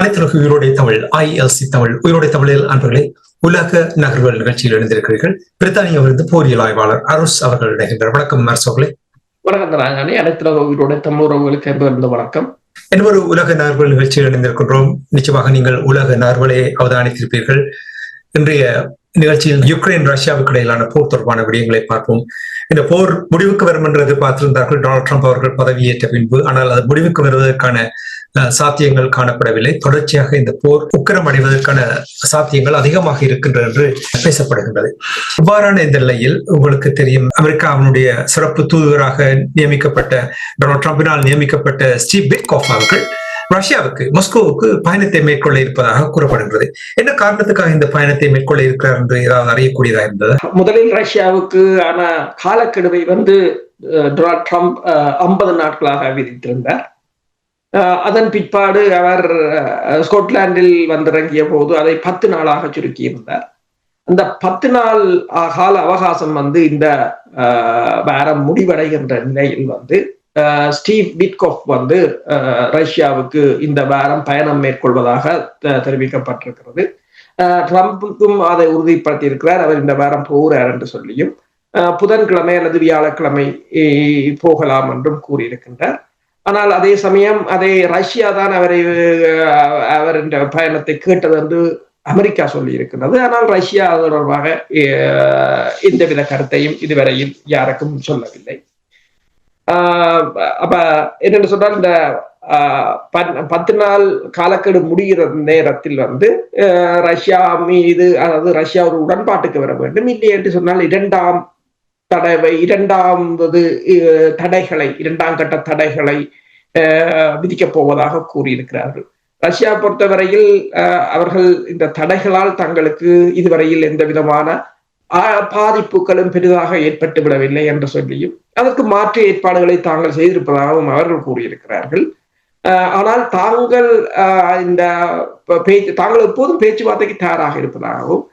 அனைத்துலக உயிரோடை தமிழ் ஐஎல்சி தமிழ் உயிரோடை தமிழில் அன்பர்களே உலக நகர்வுகள் நிகழ்ச்சியில் இணைந்திருக்கிறீர்கள். பிரித்தானியாவிலிருந்து போரியல் ஆய்வாளர் அருஸ் அவர்கள் இணைகின்றார் வணக்கம் அரசு அவர்களே வணக்கம் அனைத்துலக உயிரோட தமிழ் உறவுகளுக்கு என்பது வணக்கம். இன்னொரு உலக நகர்வுகள் நிகழ்ச்சியில் இணைந்திருக்கின்றோம். நிச்சயமாக நீங்கள் உலக நகர்வுகளை அவதானித்திருப்பீர்கள். இன்றைய நிகழ்ச்சியில் யுக்ரைன் ரஷ்யாவுக்கு இடையிலான போர் தொடர்பான விடயங்களை பார்ப்போம். இந்த போர் முடிவுக்கு வரும் என்று எதிர்பார்த்திருந்தார்கள். டொனால்ட் ட்ரம்ப் அவர்கள் பதவியேற்ற பின்பு ஆனால் அது முடிவுக்கு வருவதற்கான சாத்தியங்கள் காணப்படவில்லை. தொடர்ச்சியாக இந்த போர் உக்கரம் அடைவதற்கான சாத்தியங்கள் அதிகமாக இருக்கின்றது என்று பேசப்படுகின்றது. இவ்வாறான இந்த நிலையில் உங்களுக்கு தெரியும் அமெரிக்காவினுடைய சிறப்பு தூதுவராக நியமிக்கப்பட்ட டொனால்ட் ட்ரம்பினால் நியமிக்கப்பட்ட ஸ்டீவ் பிட்காஃப் அவர்கள் ரஷ்யாவுக்கு மஸ்கோவுக்கு பயணத்தை மேற்கொள்ள இருப்பதாக கூறப்படுகிறது. என்ன காரணத்துக்காக இந்த பயணத்தை மேற்கொள்ள இருக்கிறார் என்று ஏதாவது அறியக்கூடியதா இருந்தது முதலில் ரஷ்யாவுக்கு ஆன காலக்கெடுவை வந்து அஹ், டொனால்ட் ட்ரம்ப் ஐம்பது நாட்களாக விதித்திருந்தார். அதன் பிற்பாடு அவர் ஸ்கொட்லாண்டில் வந்திறங்கிய போது அதை பத்து நாளாக சுருக்கியிருந்தார். அந்த பத்து நாள் கால அவகாசம் வந்து இந்த வாரம் முடிவடைகின்ற நிலையில் வந்து ஸ்டீவ் பிட்கோப் வந்து ரஷ்யாவுக்கு இந்த வாரம் பயணம் மேற்கொள்வதாக தெரிவிக்கப்பட்டிருக்கிறது. ட்ரம்ப்புக்கும் அதை உறுதிப்படுத்தியிருக்கிறார். அவர் இந்த வாரம் போகிறார் என்று சொல்லியும் புதன்கிழமை அல்லது வியாழக்கிழமை போகலாம் என்றும் கூறியிருக்கின்றார். ஆனால் அதே சமயம் அதை ரஷ்யா தான் அவரை அவர் இந்த பயணத்தை கேட்டது என்று அமெரிக்கா சொல்லி இருக்கின்றது ஆனால் ரஷ்யா தொடர்பாக எந்தவித கருத்தையும் இதுவரையில் யாருக்கும் சொல்லவில்லை. ஆஹ் அப்ப என்னென்னு சொன்னால் இந்த ஆஹ் பத்- பத்து நாள் காலக்கெடு முடிகிற நேரத்தில் வந்து ஆஹ் ரஷ்யா மீது அதாவது ரஷ்யா ஒரு உடன்பாட்டுக்கு வர வேண்டும். இல்லை என்று சொன்னால் இரண்டாம் தடவை இரண்டாவது தடைகளை இரண்டாம் கட்ட தடைகளை விதிக்கப் போவதாக கூறியிருக்கிறார்கள். ரஷ்யா பொறுத்தவரையில் அவர்கள் இந்த தடைகளால் தங்களுக்கு இதுவரையில் எந்த விதமான ஆஹ், பாதிப்புகளும் பெரிதாக ஏற்பட்டு விடவில்லை என்று சொல்லியும் அதற்கு மாற்று ஏற்பாடுகளை தாங்கள் செய்திருப்பதாகவும் அவர்கள் கூறியிருக்கிறார்கள். ஆனால் தாங்கள் ஆஹ், இந்த பேச்சு தாங்கள் எப்போதும் பேச்சுவார்த்தைக்கு தயாராக இருப்பதாகவும்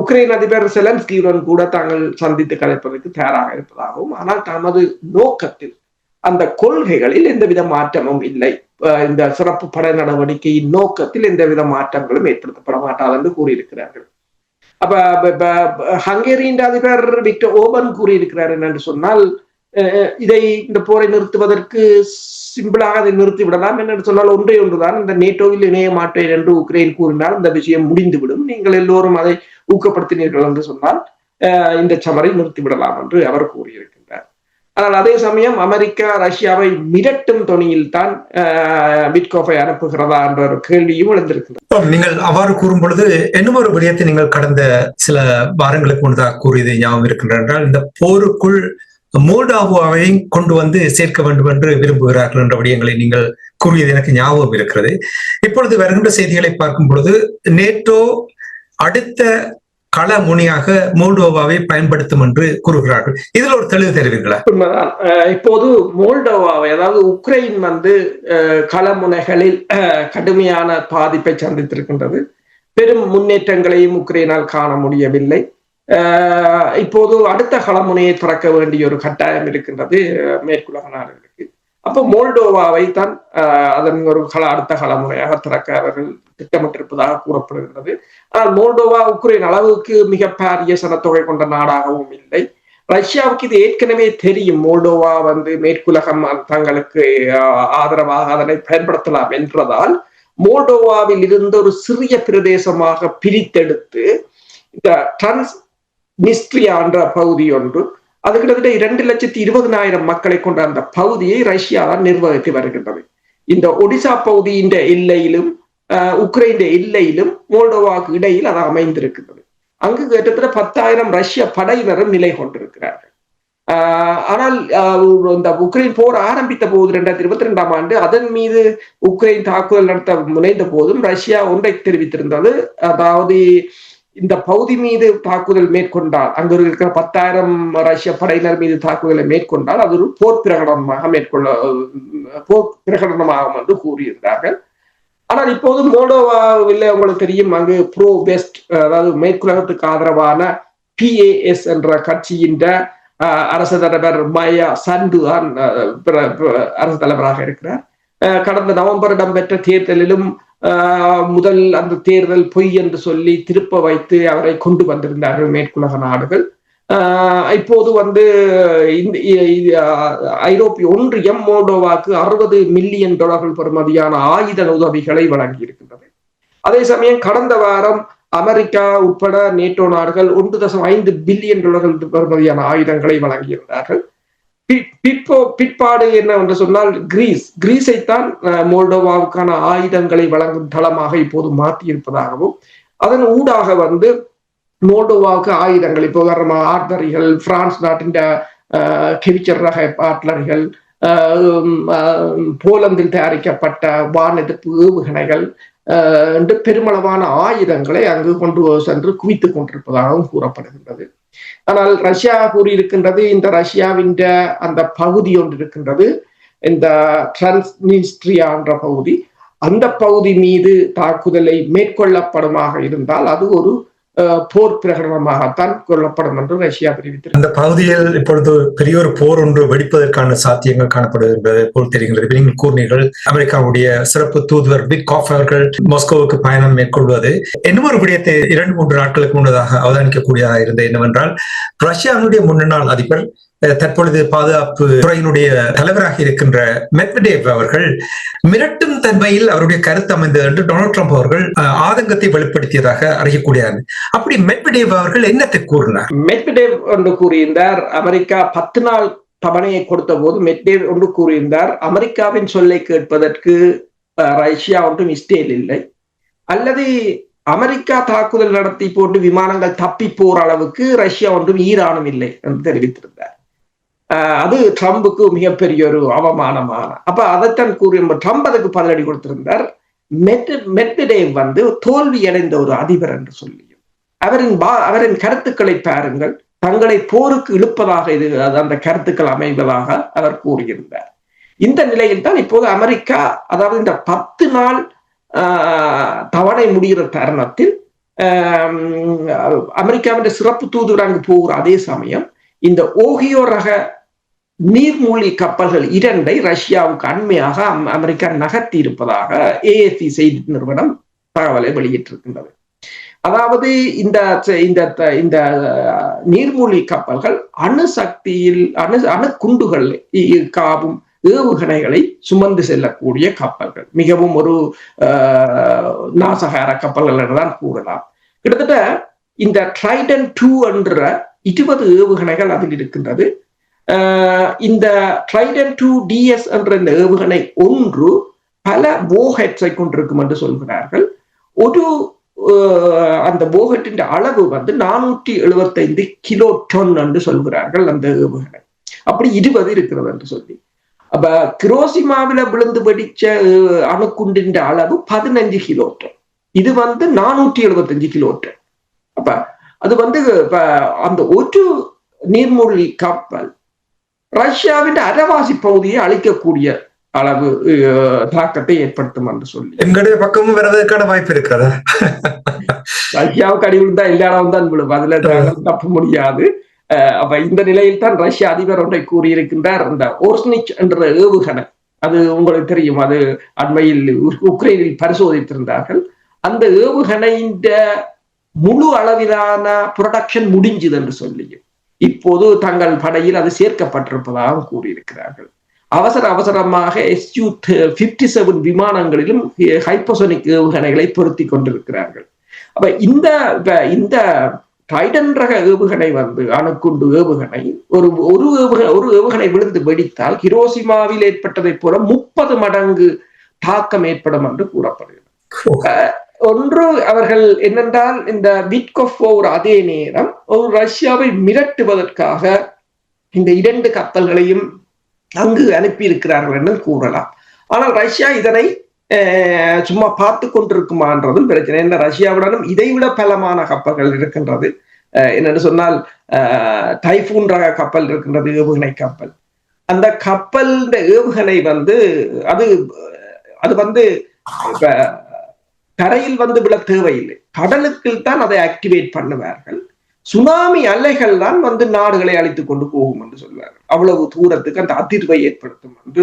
உக்ரைன் அதிபர் செலன்ஸ்கியுடன் கூட தாங்கள் சந்தித்து கலைப்பதற்கு தயாராக இருப்பதாகவும் ஆனால் தமது நோக்கத்தில் அந்த கொள்கைகளில் எந்தவித மாற்றமும் இல்லை. இந்த சிறப்பு படை நடவடிக்கையின் நோக்கத்தில் எந்தவித மாற்றங்களும் ஏற்படுத்தப்பட மாட்டாது என்று கூறியிருக்கிறார்கள். அப்ப ஹங்கேரியின் அதிபர் விக்டர் ஓபன் கூறியிருக்கிறார் என்னென்று சொன்னால் இதை இந்த போரை நிறுத்துவதற்கு சிம்பிளாக அதை நிறுத்தி விடலாம். என்னென்று சொன்னால் ஒன்றே ஒன்றுதான். இந்த நேட்டோவில் இணைய மாட்டேன் என்று உக்ரைன் கூறினால் இந்த விஷயம் முடிந்துவிடும். நீங்கள் எல்லோரும் அதை ஊக்கப்படுத்தினீர்கள் என்று சொன்னால் இந்த சமரை நிறுத்தி விடலாம் என்று அவர் கூறியிருக்கின்றார். ஆனால் அதே சமயம் அமெரிக்கா ரஷ்யாவை மிரட்டும் தொனியில் தான் பிட்கோஃபை அனுப்புகிறதா என்ற ஒரு கேள்வியும் எழுந்திருக்கிறது நீங்கள் அவ்வாறு கூறும் பொழுது இன்னும் ஒரு விடயத்தை நீங்கள் கடந்த சில வாரங்களுக்கு முன்னதாக கூறியது ஞாபகம் இருக்கின்றன என்றால் இந்த போருக்குள் மோல்டாவாவையும் கொண்டு வந்து சேர்க்க வேண்டும் என்று விரும்புகிறார்கள் என்ற விடயங்களை நீங்கள் கூறியது எனக்கு ஞாபகம் இருக்கிறது. இப்பொழுது வருகின்ற செய்திகளை பார்க்கும் பொழுது நேட்டோ அடுத்த கள முனையாக மோல்டோவாவை பயன்படுத்தும் என்று கூறுகிறார்கள். இதில் ஒரு தெளிவு தெரிவிங்களா? உண்மைதான். இப்போது மோல்டோவாவை அதாவது உக்ரைன் வந்து அஹ், களமுனைகளில் அஹ், கடுமையான பாதிப்பை சந்தித்திருக்கின்றது. பெரும் முன்னேற்றங்களையும் உக்ரைனால் காண முடியவில்லை. இப்போது அடுத்த களமுனையை திறக்க வேண்டிய ஒரு கட்டாயம் இருக்கின்றது மேற்குலக நாடுகளுக்கு. அப்போ மோல்டோவாவை தான் அதன் ஒரு கல அடுத்த களமுறையாக திறக்க அவர்கள் திட்டமிட்டிருப்பதாக கூறப்படுகிறது ஆனால் மோல்டோவா உக்ரைன் அளவுக்கு மிக பாரிய சனத்தொகை கொண்ட நாடாகவும் இல்லை. ரஷ்யாவுக்கு இது ஏற்கனவே தெரியும் மோல்டோவா வந்து மேற்குலகம் தங்களுக்கு ஆதரவாக அதனை பயன்படுத்தலாம் என்றதால் மோல்டோவாவில் இருந்து ஒரு சிறிய பிரதேசமாக பிரித்தெடுத்து இந்த டிரான்ஸ் நிஸ்ட்ரியா பகுதி ஒன்று. அது கிட்டத்தட்ட இரண்டு லட்சத்தி இருபதனாயிரம் மக்களை கொண்ட அந்த பகுதியை ரஷ்யா தான் நிர்வகித்து வருகின்றது. இந்த ஒடிசா பகுதியின் எல்லையிலும் உக்ரைன் எல்லையிலும் மோல்டோவாக்கு இடையில் அது அமைந்திருக்கின்றது. அங்கு கிட்டத்தட்ட பத்தாயிரம் ரஷ்ய படையினரும் நிலை கொண்டிருக்கிறார்கள். ஆனால் இந்த உக்ரைன் போர் ஆரம்பித்த போது இரண்டாயிரத்தி இருபத்தி ரெண்டாம் ஆண்டு அதன் மீது உக்ரைன் தாக்குதல் நடத்த முனைந்த போதும் ரஷ்யா ஒன்றை தெரிவித்திருந்தது. அதாவது இந்த பகுதி மீது தாக்குதல் மேற்கொண்டால் அங்கு இருக்கிற பத்தாயிரம் ரஷ்ய படையினர் மீது தாக்குதலை மேற்கொண்டால் அது ஒரு போர் பிரகடனமாக மேற்கொள்ள போர் பிரகடனமாகும் என்று கூறியிருந்தார்கள். ஆனால் இப்போது மோடோவாவில் உங்களுக்கு தெரியும் அங்கு ப்ரோ பெஸ்ட் அதாவது மேற்குலகத்துக்கு ஆதரவான பிஏஎஸ் என்ற கட்சியின் அரசு தலைவர் மயா சண்டு தான் அரசு தலைவராக இருக்கிறார். கடந்த நவம்பர் இடம்பெற்ற தேர்தலிலும் முதல் அந்த தேர்தல் பொய் என்று சொல்லி திருப்ப வைத்து அவரை கொண்டு வந்திருந்தார்கள் மேற்குலக நாடுகள். இப்போது வந்து இந்த ஐரோப்பிய ஒன்றியம் மோல்டோவாக்கு அறுபது மில்லியன் டாலர்கள் பெறுமதியான ஆயுத உதவிகளை வழங்கியிருக்கின்றது. அதே சமயம் கடந்த வாரம் அமெரிக்கா உட்பட நேட்டோ நாடுகள் ஒன்று தசம் ஐந்து பில்லியன் டாலர்கள் பெறுமதியான ஆயுதங்களை வழங்கியிருந்தார்கள். பிற்போ பிற்பாடு என்ன என்று சொன்னால் கிரீஸ். கிரீஸைத்தான் மோல்டோவாவுக்கான ஆயுதங்களை வழங்கும் தளமாக இப்போது மாற்றி இருப்பதாகவும் அதன் ஊடாக வந்து மோல்டோவாவுக்கு ஆயுதங்கள் இப்போ உதாரணமாக ஆர்டரிகள் பிரான்ஸ் நாட்டின் கெவிச்சர் ரக ஆட்லரிகள் போலந்தில் தயாரிக்கப்பட்ட வான் எதிர்ப்பு ஏவுகணைகள் என்று பெருமளவான ஆயுதங்களை அங்கு கொண்டு சென்று குவித்துக் கொண்டிருப்பதாகவும் கூறப்படுகின்றது. ஆனால் ரஷ்யா கூறியிருக்கின்றது இந்த ரஷ்யாவின் அந்த பகுதி ஒன்று இருக்கின்றது இந்த டிரான்ஸ்னிஸ்ட்ரியா என்ற பகுதி. அந்த பகுதி மீது தாக்குதலை மேற்கொள்ளப்படுமாக இருந்தால் அது ஒரு போர் பிரகடனமாகத்தான் கொள்ளப்படும் என்று ரஷ்யா தெரிவித்தது அந்த பகுதியில் இப்பொழுது பெரிய ஒரு போர் ஒன்று வெடிப்பதற்கான சாத்தியங்கள் காணப்படுகின்றது போல் தெரிகின்றது. நீங்கள் கூறினீர்கள் அமெரிக்காவுடைய சிறப்பு தூதுவர் பிக் காஃப் அவர்கள் மாஸ்கோவுக்கு பயணம் மேற்கொள்வது இன்னும் ஒரு விடயத்தை இரண்டு மூன்று நாட்களுக்கு முன்னதாக அவதானிக்கக்கூடியதாக இருந்தது. என்னவென்றால் ரஷ்யாவினுடைய முன்னாள் அதிபர் தற்பொழுது பாதுகாப்பு துறையினுடைய தலைவராக இருக்கின்ற மெட்வடேவ் அவர்கள் மிரட்டும் தன்மையில் அவருடைய கருத்து அமைந்தது என்று டொனால்ட் ட்ரம்ப் அவர்கள் ஆதங்கத்தை வெளிப்படுத்தியதாக அறியக்கூடியது அப்படி மெட்வடேவ் அவர்கள் என்னத்தை கூறினார்? மெட்வடேவ் என்று கூறியிருந்தார் அமெரிக்கா பத்து நாள் தவணையை கொடுத்த போது மெட்வடேவ் ஒன்று கூறியிருந்தார் அமெரிக்காவின் சொல்லை கேட்பதற்கு ரஷ்யா ஒன்றும் இஸ்ரேல் இல்லை. அல்லது அமெரிக்கா தாக்குதல் நடத்தி போட்டு விமானங்கள் தப்பி போற அளவுக்கு ரஷ்யா ஒன்றும் ஈரானும் இல்லை என்று தெரிவித்திருந்தார். அது ட்ரம்புக்கு மிகப்பெரிய ஒரு அவமானமான அப்ப அதைத்தான் கூறி ட்ரம்ப் அதுக்கு பதிலடி கொடுத்திருந்தார். மெட்வடேவ் வந்து தோல்வி அடைந்த ஒரு அதிபர் என்று சொல்லியும் அவரின் அவரின் கருத்துக்களை பாருங்கள். தங்களை போருக்கு இழுப்பதாக இது அந்த கருத்துக்கள் அமைவதாக அவர் கூறியிருந்தார். இந்த நிலையில் தான் இப்போது அமெரிக்கா அதாவது இந்த பத்து நாள் தவணை முடிகிற தருணத்தில் அமெரிக்காவின் சிறப்பு தூதுவர் அங்கு போகிற அதே சமயம் இந்த ஓகியோ ரக நீர்மூழ்கி கப்பல்கள் இரண்டை ரஷ்யாவுக்கு அண்மையாக அமெரிக்கா நகர்த்தி இருப்பதாக ஏஎஸ்சி செய்தி நிறுவனம் தகவலை வெளியிட்டிருக்கின்றது. அதாவது இந்த இந்த இந்த நீர்மூழ்கி கப்பல்கள் அணு சக்தியில் அணு அணு குண்டுகள் காவும் ஏவுகணைகளை சுமந்து செல்லக்கூடிய கப்பல்கள். மிகவும் ஒரு நாசகார கப்பல்கள் என்றுதான் கூறலாம். கிட்டத்தட்ட இந்த ட்ரைடன் டூ என்ற இருபது ஏவுகணைகள் அதில் இருக்கின்றது. இந்த ட்ரைடன் டூ டிஎஸ் என்ற இந்த ஏவுகணை ஒன்று பல போஹெட்ஸை கொண்டிருக்கும் என்று சொல்கிறார்கள். ஒரு அந்த போகட்டின் அளவு வந்து நானூற்றி எழுபத்தைந்து கிலோ டன் என்று சொல்கிறார்கள் அந்த ஏவுகணை. அப்படி இருபது இருக்கிறது என்று சொல்லி. அப்ப கிரோசிமாவில விழுந்து வெடிச்ச அணுக்குண்டின் அளவு பதினஞ்சு கிலோ டன் இது வந்து நானூற்றி எழுபத்தஞ்சு கிலோ டன் அப்ப அது வந்து அந்த ஒரு நீர்மூழ்கி கப்பல் ரஷ்யாவின் அரவாசி பகுதியை அழிக்கக்கூடிய அளவு தாக்கத்தை ஏற்படுத்தும் என்று சொல்லி. எங்களுடைய பக்கமும் வர்றதுக்கான வாய்ப்பு இருக்கிறதா? ரஷ்யாவுக்கு அடி விழுந்தா எல்லா இடம் தான் விழும். அதுல தப்ப முடியாது. அப்ப இந்த நிலையில் தான் ரஷ்ய அதிபர் ஒன்றை கூறியிருக்கின்றார். அந்த ஓர்ஸ்னிச் என்ற ஏவுகணை. அது உங்களுக்கு தெரியும். அது அண்மையில் உக்ரைனில் பரிசோதித்திருந்தார்கள். அந்த ஏவுகணையின் முழு அளவிலான ப்ரொடக்ஷன் முடிஞ்சுது என்று சொல்லியும். இப்போது தங்கள் படையில் அது சேர்க்கப்பட்டிருப்பதாக கூறியிருக்கிறார்கள். அவசர அவசரமாக எஸ்யூ பிப்டி செவன் விமானங்களிலும் ஹைப்போசோனிக் ஏவுகணைகளை பொருத்தி கொண்டிருக்கிறார்கள். அப்ப இந்த இந்த டைடன் ரக ஏவுகணை வந்து அணுக்குண்டு ஏவுகணை ஒரு ஒரு ஏவுகணை ஒரு ஏவுகணை விழுந்து வெடித்தால் ஹிரோசிமாவில் ஏற்பட்டதைப் போல முப்பது மடங்கு தாக்கம் ஏற்படும் என்று கூறப்படுகிறது. ஒன்று அவர்கள் என்னென்றால் இந்த விட்கொஃப் ஒரு அதே நேரம் ஒரு ரஷ்யாவை மிரட்டுவதற்காக இந்த இரண்டு கப்பல்களையும் அங்கு அனுப்பி இருக்கிறார்கள் என்று கூறலாம். ஆனால் ரஷ்யா இதனை சும்மா பார்த்து கொண்டிருக்குமான்றதும் பிரச்சனை. என்ன ரஷ்யாவுடனும் இதைவிட பலமான கப்பல்கள் இருக்கின்றது. என்னன்னு சொன்னால் டைஃபூன் ரக கப்பல் இருக்கின்றது ஏவுகணை கப்பல். அந்த கப்பல் ஏவுகணை வந்து அது அது வந்து இப்ப கரையில் வந்து விட தேவையில்லை. கடலுக்குள் தான் அதை ஆக்டிவேட் பண்ணுவார்கள். சுனாமி அலைகள் தான் வந்து நாடுகளை அழித்துக் கொண்டு போகும் என்று சொல்வார்கள். அவ்வளவு தூரத்துக்கு அந்த அதிர்வை ஏற்படுத்தும் என்று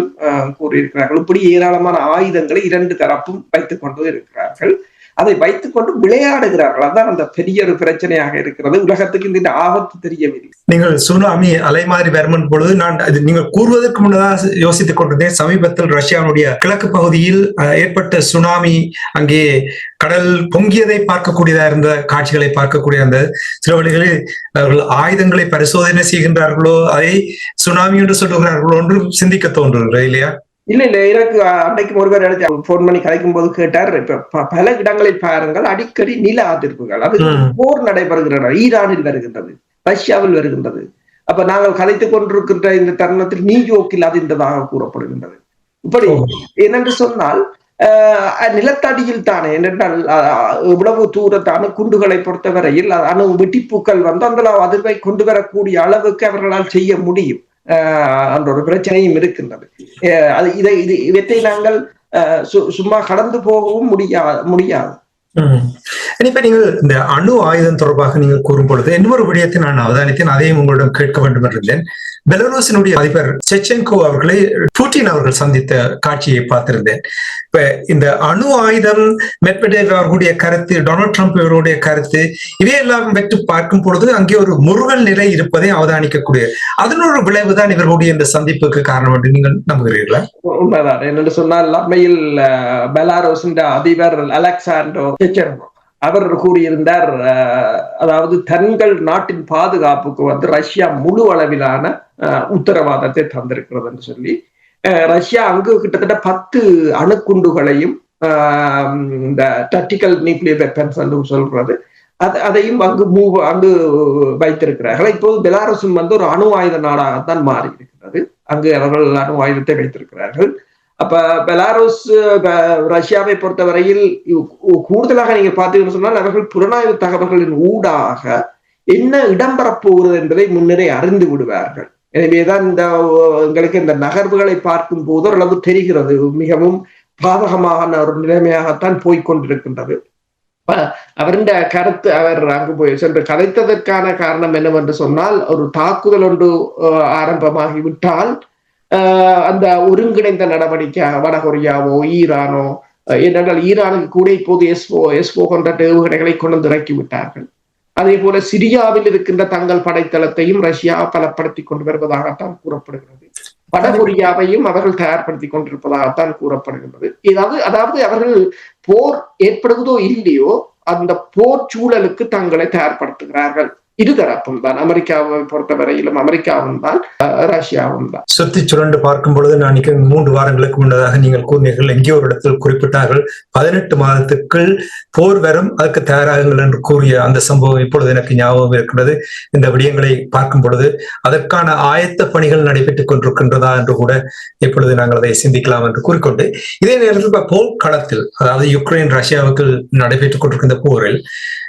கூறியிருக்கிறார்கள். இப்படி ஏராளமான ஆயுதங்களை இரண்டு தரப்பும் வைத்துக் கொண்டு இருக்கிறார்கள். அதை வைத்துக்கொண்டு விளையாடுகிறார்கள். அதான் அந்த பெரிய ஒரு பிரச்சனையாக இருக்கிறது. உலகத்துக்கு இந்த ஆபத்து தெரியவில்லை. நீங்கள் சுனாமி அலைமாறி வருமன் பொழுது நான் நீங்கள் கூறுவதற்கு முன்னதாக யோசித்துக் கொண்டிருந்தேன். சமீபத்தில் ரஷ்யாவுடைய கிழக்கு பகுதியில் ஏற்பட்ட சுனாமி அங்கே கடல் பொங்கியதை பார்க்கக்கூடியதா இருந்த காட்சிகளை பார்க்கக்கூடிய அந்த சில வழிகளில் அவர்கள் ஆயுதங்களை பரிசோதனை செய்கின்றார்களோ அதை சுனாமி என்று சொல்லுகிறார்களோ என்று சிந்திக்க தோன்றுகிறது இல்லையா? இல்ல இல்ல எனக்கு அன்றைக்கு ஒருவர் எடுத்து போன் பண்ணி கலைக்கும் போது கேட்டார் இப்ப பல இடங்களில் பாருங்கள் அடிக்கடி நில அதிர்வுகள் அது போர் நடைபெறுகின்றன ஈரானில் வருகின்றது ரஷ்யாவில் வருகின்றது. அப்ப நாங்கள் கலைத்துக் கொண்டிருக்கின்ற இந்த தருணத்தில் நியூயோர்க்கில் அது இந்ததாக கூறப்படுகின்றது. இப்படி என்னென்று சொன்னால் நிலத்தடியில் தானே என்னென்றால் இவ்வளவு தூரத்து அணு குண்டுகளை பொறுத்தவரையில் அணு வெட்டிப்பூக்கள் வந்து அந்த அதிர்வை கொண்டு வரக்கூடிய அளவுக்கு அவர்களால் செய்ய முடியும். என்ற ஒரு பிரச்சனையும் இருக்கின்றது. அது இதை இது இவற்றை நாங்கள் சும்மா கடந்து போகவும் முடியா முடியாது. இப்ப நீங்கள் இந்த அணு ஆயுதம் தொடர்பாக நீங்கள் கூறும் பொழுது இன்னொரு விடயத்தை நான் அவதானித்தேன் அதையும் உங்களிடம் கேட்க வேண்டும் என்றிருந்தேன் பெலரூசினுடைய அதிபர் செச்சென்கோ அவர்களை புட்டின் அவர்கள் சந்தித்த காட்சியை பார்த்திருந்தேன். இப்ப இந்த அணு ஆயுதம் மெட்வெடேவ் அவர்களுடைய கருத்து டொனால்ட் ட்ரம்ப் இவருடைய கருத்து இவையெல்லாம் வெற்றி பார்க்கும் பொழுது அங்கே ஒரு முருகல் நிலை இருப்பதை அவதானிக்கக்கூடிய அதனோட விளைவுதான் இவர்களுடைய இந்த சந்திப்புக்கு காரணம் என்று நீங்கள் நம்புகிறீர்களா? உண்மைதான். என்னென்று சொன்னால் அண்மையில் பெலாரோஸ் அதிபர் அலெக்சாண்டோ செச்சென்கோ அவர் கூறியிருந்தார் அதாவது தங்கள் நாட்டின் பாதுகாப்புக்கு வந்து ரஷ்யா முழு அளவிலான உத்தரவாதத்தை தந்திருக்கிறது என்று சொல்லி ரஷ்யா அங்கு கிட்டத்தட்ட பத்து அணுக்குண்டுகளையும் இந்த டர்டிக்கல் நியூக்ளியர் வெப்பன்ஸ் என்று சொல்றது. அது அதையும் அங்கு மூவ் அங்கு வைத்திருக்கிறார்கள். இப்போது பெலாரஸும் வந்து ஒரு அணு ஆயுத நாடாகத்தான் மாறி இருக்கிறது அங்கு அவர்கள் அணு ஆயுதத்தை வைத்திருக்கிறார்கள். அப்ப பெலாரோஸ் ரஷ்யாவை பொறுத்தவரையில் கூடுதலாக நீங்க பார்த்தீங்கன்னு சொன்னால் அவர்கள் புலனாய்வு தகவல்களின் ஊடாக என்ன இடம்பெறப் என்பதை முன்னரே அறிந்து விடுவார்கள். எனவேதான் இந்த எங்களுக்கு இந்த நகர்வுகளை பார்க்கும் போது ஓரளவு தெரிகிறது. மிகவும் பாதகமான ஒரு நிலைமையாகத்தான் போய்கொண்டிருக்கின்றது அவருடைய கருத்து அவர் அங்கு போய் சென்று கதைத்ததற்கான காரணம் என்னவென்று சொன்னால் ஒரு தாக்குதல் ஒன்று ஆரம்பமாகிவிட்டால் அந்த ஒருங்கிணைந்த நடவடிக்கை வடகொரியாவோ ஈரானோ ஏனென்றால் ஈரானுக்கு கூட இப்போது எஸ்ஓ எஸ்ஓ கொண்ட ஏவுகணைகளை கொண்டு இறக்கி விட்டார்கள். அதே போல சிரியாவில் இருக்கின்ற தங்கள் படைத்தளத்தையும் ரஷ்யா பலப்படுத்தி கொண்டு வருவதாகத்தான் கூறப்படுகிறது. வடகொரியாவையும் அவர்கள் தயார்படுத்தி கொண்டிருப்பதாகத்தான் கூறப்படுகின்றது. ஏதாவது அதாவது அவர்கள் போர் ஏற்படுவதோ இல்லையோ அந்த போர் சூழலுக்கு தங்களை தயார்படுத்துகிறார்கள். இருதரப்பும் தான். அமெரிக்காவை பொறுத்தவரையிலும் அமெரிக்காவும் தான் ரஷ்யாவும் தான். சுத்தி சுரண்டு பார்க்கும் பொழுது நான் மூன்று வாரங்களுக்கு முன்னதாக நீங்கள் கூறினீர்கள் எங்கே ஒரு இடத்தில் குறிப்பிட்டார்கள் பதினெட்டு மாதத்துக்குள் போர் வரும் அதுக்கு தயாராகுங்கள் என்று கூறிய அந்த சம்பவம் இப்பொழுது எனக்கு ஞாபகம் இருக்கிறது இந்த விடயங்களை பார்க்கும் பொழுது அதற்கான ஆயத்த பணிகள் நடைபெற்றுக் கொண்டிருக்கின்றதா என்று கூட இப்பொழுது நாங்கள் அதை சிந்திக்கலாம் என்று கூறிக்கொண்டு இதே நேரத்தில் போர் களத்தில் அதாவது யுக்ரைன் ரஷ்யாவுக்கு நடைபெற்றுக் கொண்டிருக்கின்ற போரில்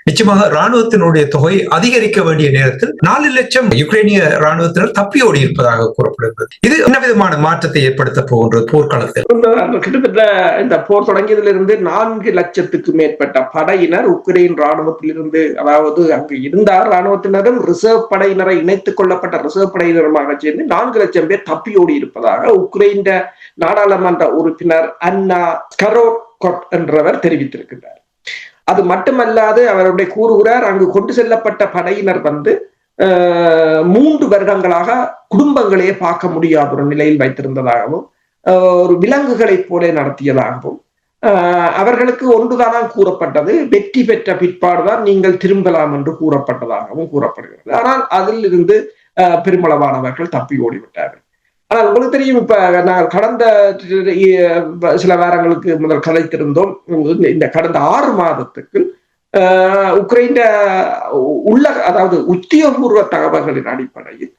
நிச்சயமாக ராணுவத்தினுடைய தொகை அதிகரிக்க வேண்டிய நேரத்தில் நாலு லட்சம் யுக்ரைனிய ராணுவத்தினர் தப்பியோடி இருப்பதாக கூறப்படுகிறது. இது என்ன விதமான மாற்றத்தை ஏற்படுத்த போகின்றது போர்க்களத்தில்? கிட்டத்தட்ட இந்த போர் தொடங்கியதிலிருந்து நான்கு லட்சத்துக்கு மேற்பட்ட படையினர் உக்ரைன் ராணுவத்திலிருந்து அதாவது அங்கு இருந்தார் ராணுவத்தினரும் ரிசர்வ் படையினரை இணைத்துக் கொள்ளப்பட்ட ரிசர்வ் படையினருமாக சேர்ந்து நான்கு லட்சம் பேர் தப்பியோடி இருப்பதாக உக்ரைன் நாடாளுமன்ற உறுப்பினர் அன்னா கரோட் என்றவர் தெரிவித்திருக்கிறார் அது மட்டுமல்லாது அவருடைய கூறுகிறார் அங்கு கொண்டு செல்லப்பட்ட படையினர் வந்து மூன்று வருடங்களாக குடும்பங்களையே பார்க்க முடியாத ஒரு நிலையில் வைத்திருந்ததாகவும் ஒரு விலங்குகளைப் போல நடத்தியதாகவும் ஆஹ் அவர்களுக்கு ஒன்றுதானா கூறப்பட்டது. வெற்றி பெற்ற பிற்பாடுதான் நீங்கள் திரும்பலாம் என்று கூறப்பட்டதாகவும் கூறப்படுகிறது. ஆனால் அதில் இருந்து ஆஹ் பெருமளவானவர்கள் தப்பி ஓடிவிட்டார்கள். ஆனால் உங்களுக்கு தெரியும் இப்ப நாங்கள் கடந்த சில வாரங்களுக்கு முதல் கதைத்திருந்தோம். இந்த கடந்த ஆறு மாதத்துக்கு ஆஹ், உக்ரைன் உள்ள அதாவது உத்தியோகபூர்வ தகவல்களின் அடிப்படையில்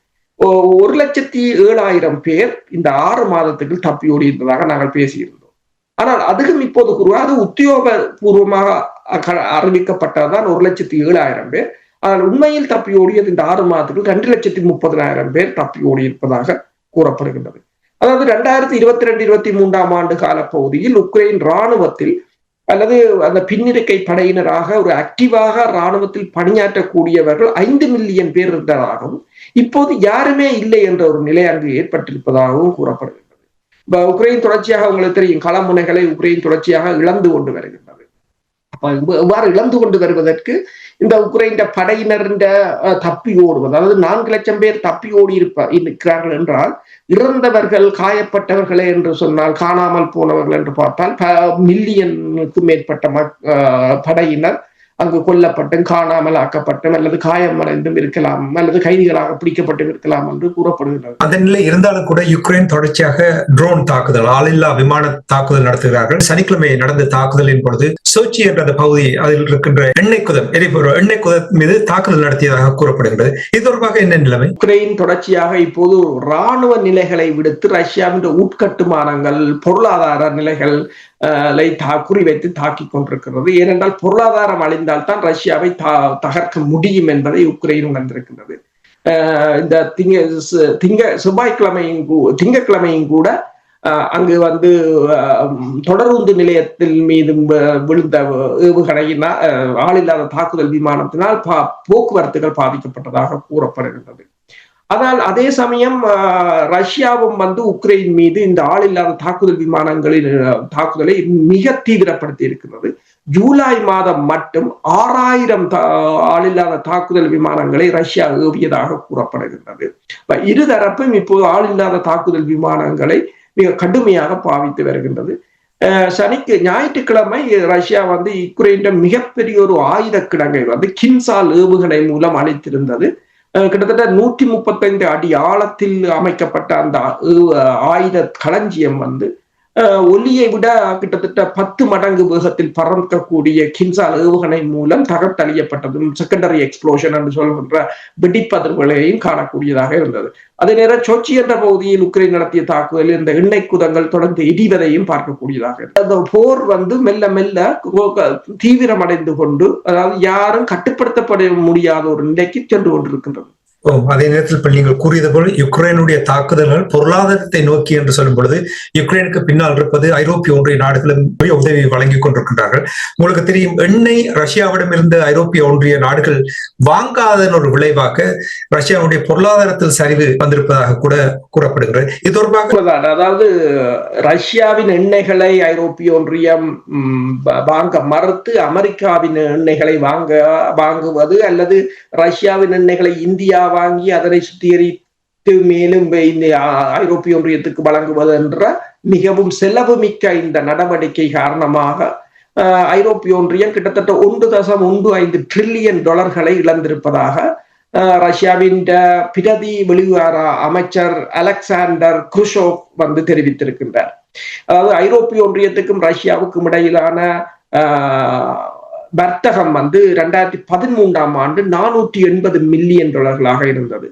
ஒரு லட்சத்தி ஏழாயிரம் பேர் இந்த ஆறு மாதத்துக்கு தப்பி ஓடி இருந்ததாக நாங்கள் பேசியிருந்தோம். ஆனால் அதுவும் இப்போது கூறுவா அது உத்தியோகபூர்வமாக அறிவிக்கப்பட்டதுதான் ஒரு லட்சத்தி ஏழாயிரம் பேர். ஆனால் உண்மையில் தப்பி ஓடியது இந்த ஆறு மாதத்துக்கு ரெண்டு லட்சத்தி முப்பதாயிரம் பேர் தப்பி ஓடி இருப்பதாக கூறப்படுகின்றது. அதாவது ரெண்டாயிரத்தி இருபத்தி ரெண்டு இருபத்தி மூன்றாம் ஆண்டு கால பகுதியில் உக்ரைன் ராணுவத்தில் அல்லது அந்த பின்னிருக்கை படையினராக ஒரு ஆக்டிவாக ராணுவத்தில் பணியாற்றக்கூடியவர்கள் ஐந்து மில்லியன் பேர் இருந்ததாகவும் இப்போது யாருமே இல்லை என்ற ஒரு நிலை அங்கு ஏற்பட்டிருப்பதாகவும் கூறப்படுகின்றது. உக்ரைன் தொடர்ச்சியாக உங்களுக்கு தெரியும் களமுனைகளை உக்ரைன் தொடர்ச்சியாக இழந்து கொண்டு வருகின்றனர். இவ்வாறு இழந்து கொண்டு வருவதற்கு இந்த உக்ரைன் படையினரின் தப்பி ஓடுவது. அதாவது நான்கு லட்சம் பேர் தப்பி ஓடி இருப்ப இருக்கிறார்கள் என்றால் இறந்தவர்கள் காயப்பட்டவர்களே என்று சொன்னால் காணாமல் போனவர்கள் என்று பார்த்தால் மில்லியனுக்கும் மில்லியனுக்கு மேற்பட்ட ஆஹ் படையினர் அங்கு கொல்லப்பட்டும் காணாமல் ஆக்கப்பட்டும் அல்லது காயமடைந்தும் இருக்கலாம் அல்லது கைதிகளாக பிடிக்கப்பட்டும் இருக்கலாம் என்று கூறப்படுகிறது அந்த நிலை இருந்தாலும் கூட யுக்ரைன் தொடர்ச்சியாக ட்ரோன் தாக்குதல் ஆளில்லா விமான தாக்குதல் நடத்துகிறார்கள். சனிக்கிழமை நடந்த தாக்குதலின் பொழுது சோச்சி என்ற அந்த பகுதி அதில் இருக்கின்ற எண்ணெய் குதம் எரிபொருள் எண்ணெய் குதம் மீது தாக்குதல் நடத்தியதாக கூறப்படுகிறது. இது தொடர்பாக என்ன நிலைமை? உக்ரைன் தொடர்ச்சியாக இப்போது ராணுவ நிலைகளை விடுத்து ரஷ்யாவின் உட்கட்டுமானங்கள் பொருளாதார நிலைகள் குறிவைத்து தாக்கிக் கொண்டிருக்கிறது. ஏனென்றால் பொருளாதாரம் தான் ரஷ்யாவை தகர்க்க முடியும் என்பதை உக்ரைன் உணர்ந்திருக்கின்றது. இந்த திங்க திங்க செவ்வாய்க்கிழமையும் திங்கக்கிழமையும் திங்கட்கிழமையும் கூட அங்கு வந்து தொடருந்து நிலையத்தில் மீது விழுந்த ஏவுகணையினால் அஹ், ஆளில்லாத தாக்குதல் விமானத்தினால் பா- போக்குவரத்துகள் பாதிக்கப்பட்டதாக கூறப்படுகின்றது. ஆனால் அதே சமயம் ரஷ்யாவும் வந்து உக்ரைன் மீது இந்த ஆளில்லாத தாக்குதல் விமானங்களின் தாக்குதலை மிக தீவிரப்படுத்தி இருக்கிறது ஜூலை மாதம் மட்டும் ஆறாயிரம் ஆளில்லாத தாக்குதல் விமானங்களை ரஷ்யா ஏவியதாக கூறப்படுகின்றது. இருதரப்பும் இப்போது ஆளில்லாத தாக்குதல் விமானங்களை மிக கடுமையாக பாவித்து வருகின்றது. சனிக்கு ஞாயிற்றுக்கிழமை ரஷ்யா வந்து யுக்ரைனிடம் மிகப்பெரிய ஒரு ஆயுத கிடங்கை வந்து கின்சால் ஏவுகணை மூலம் அளித்திருந்தது. கிட்டத்தட்ட நூற்றி முப்பத்தைந்து அடி ஆழத்தில் அமைக்கப்பட்ட அந்த ஆயுத களஞ்சியம் வந்து ஒலியை விட கிட்டத்தட்ட பத்து மடங்கு வேகத்தில் பறக்கக்கூடிய கின்சால் ஏவுகணை மூலம் தகர்த்தறியப்பட்டதும் செகண்டரி எக்ஸ்ப்ளோஷன் என்று சொல்கின்ற வெடிப்பதிர்வுகளையும் காணக்கூடியதாக இருந்தது. அதே நேரம் சோச்சி என்ற பகுதியில் உக்ரைன் நடத்திய தாக்குதலில் இந்த எண்ணெய் குதங்கள் தொடர்ந்து எரிவதையும் பார்க்கக்கூடியதாக அந்த போர் வந்து மெல்ல மெல்ல தீவிரமடைந்து கொண்டு அதாவது யாரும் கட்டுப்படுத்தப்பட முடியாத ஒரு நிலைக்கு சென்று கொண்டிருக்கின்றது. அதே நேரத்தில் இப்ப நீங்கள் கூறியது போல யுக்ரைனுடைய தாக்குதல்கள் பொருளாதாரத்தை நோக்கி என்று சொல்லும் பொழுது யுக்ரைனுக்கு பின்னால் இருப்பது ஐரோப்பிய ஒன்றிய நாடுகளும் உதவி வழங்கிக் கொண்டிருக்கின்றார்கள். உங்களுக்கு தெரியும் எண்ணெய் ரஷ்யாவிடமிருந்து ஐரோப்பிய ஒன்றிய நாடுகள் வாங்காதன் ஒரு விளைவாக ரஷ்யாவுடைய பொருளாதாரத்தில் சரிவு வந்திருப்பதாக கூட கூறப்படுகிறது. இது தொடர்பாக அதாவது ரஷ்யாவின் எண்ணெய்களை ஐரோப்பிய ஒன்றியம் வாங்க மறுத்து அமெரிக்காவின் எண்ணெய்களை வாங்க வாங்குவது அல்லது ரஷ்யாவின் எண்ணெய்களை இந்தியா வாங்கி அதனை சுத்திகரித்து மேலும் இந்த ஐரோப்பிய ஒன்றியத்துக்கு வழங்குவது என்ற மிகவும் செலவு மிக்க இந்த நடவடிக்கை காரணமாக ஐரோப்பிய ஒன்றியம் கிட்டத்தட்ட ஒன்று தசம் ஒன்று ஐந்து ட்ரில்லியன் டாலர்களை இழந்திருப்பதாக ரஷ்யாவின் பிரதி வெளிவார அமைச்சர் அலெக்சாண்டர் குருஷோவ் வந்து தெரிவித்திருக்கின்றார். அதாவது ஐரோப்பிய ஒன்றியத்துக்கும் ரஷ்யாவுக்கும் இடையிலான வர்த்தகம் வந்து ரெண்டாயிரத்தி பதிமூன்றாம் ஆண்டு நானூற்றி எண்பது மில்லியன் டாலர்களாக இருந்தது.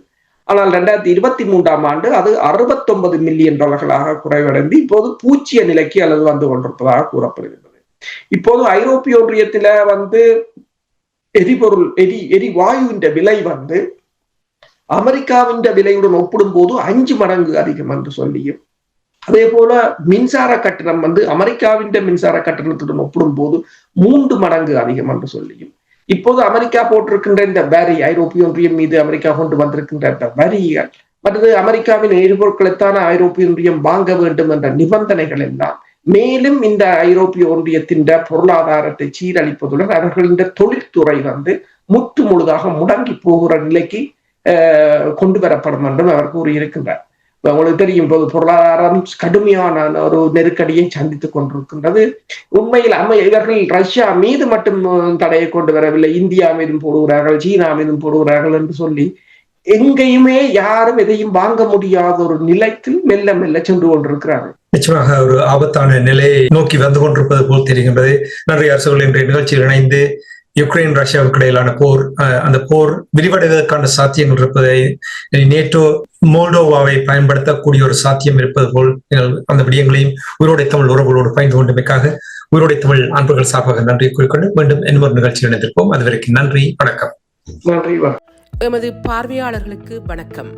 ஆனால் ரெண்டாயிரத்தி இருபத்தி மூன்றாம் ஆண்டு அது அறுபத்தொன்பது மில்லியன் டாலர்களாக குறைவடைந்து இப்போது பூச்சிய நிலைக்கு அல்லது வந்து கொண்டிருப்பதாக கூறப்படுகின்றது. இப்போது ஐரோப்பிய ஒன்றியத்தில வந்து எரிபொருள் எரி எரிவாயுவின் விலை வந்து அமெரிக்காவின் விலையுடன் ஒப்பிடும்போது அஞ்சு மடங்கு அதிகம் என்று சொல்லியும் அதே போல மின்சார கட்டணம் வந்து அமெரிக்காவின் மின்சார கட்டணத்துடன் ஒப்பிடும்போது மூன்று மடங்கு அதிகம் என்று சொல்லியும். இப்போது அமெரிக்கா போட்டிருக்கின்ற இந்த வரி ஐரோப்பிய ஒன்றியம் மீது அமெரிக்கா கொண்டு வந்திருக்கின்ற இந்த வரிகள் மற்றது அமெரிக்காவின் எரிபொருட்களைத்தான் ஐரோப்பிய ஒன்றியம் வாங்க வேண்டும் என்ற நிபந்தனைகள் எல்லாம் மேலும் இந்த ஐரோப்பிய ஒன்றியத்தின் பொருளாதாரத்தை சீரழிப்பதுடன் அவர்களின் தொழில்துறை வந்து முற்று முழுதாக முடங்கி போகிற நிலைக்கு கொண்டு வரப்படும் என்றும் அவர் கூறியிருக்கின்றார். உங்களுக்கு தெரியும் போது பொருளாதாரம் கடுமையான ஒரு நெருக்கடியை சந்தித்துக் கொண்டிருக்கின்றது. உண்மையில் அமை இவர்கள் ரஷ்யா மீது மட்டும் தடையை கொண்டு வரவில்லை. இந்தியா மீதும் போடுகிறார்கள் சீனா மீதும் போடுகிறார்கள் என்று சொல்லி எங்கேயுமே யாரும் எதையும் வாங்க முடியாத ஒரு நிலைக்கு மெல்ல மெல்ல சென்று கொண்டிருக்கிறார்கள். நிச்சயமாக ஒரு ஆபத்தான நிலையை நோக்கி வந்து கொண்டிருப்பது போல் தெரிகின்றது. நன்றி அரசுகள் இன்றைய நிகழ்ச்சியில் இணைந்து யுக்ரைன் ரஷ்யாவுக்கு இடையிலான போர் அஹ், அந்த போர் விரிவடைவதற்கான சாத்தியங்கள் இருப்பதை நேட்டோ மோல்டோவாவை பயன்படுத்தக்கூடிய ஒரு சாத்தியம் இருப்பது போல் அந்த விடயங்களையும் உயிரோடை தமிழ் உறவுகளோடு பயந்து கொண்டமைக்காக உயிரோடை தமிழ் அன்பர்கள் சார்பாக நன்றி கூறிக்கொண்டு மீண்டும் இன்னொரு நிகழ்ச்சியில் இணைந்திருப்போம். அதுவரைக்கும் நன்றி வணக்கம். நன்றி எமது பார்வையாளர்களுக்கு வணக்கம்.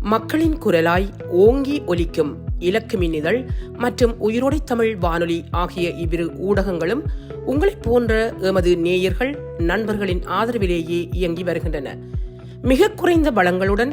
மக்களின் குரலாய் ஓங்கி ஒலிக்கும் இலக்கு மின்னிதழ் மற்றும் உயிரோடை தமிழ் வானொலி ஆகிய இவ்விரு ஊடகங்களும் உங்களைப் போன்ற எமது நேயர்கள் நண்பர்களின் ஆதரவிலேயே இயங்கி வருகின்றன. மிக குறைந்த வளங்களுடன்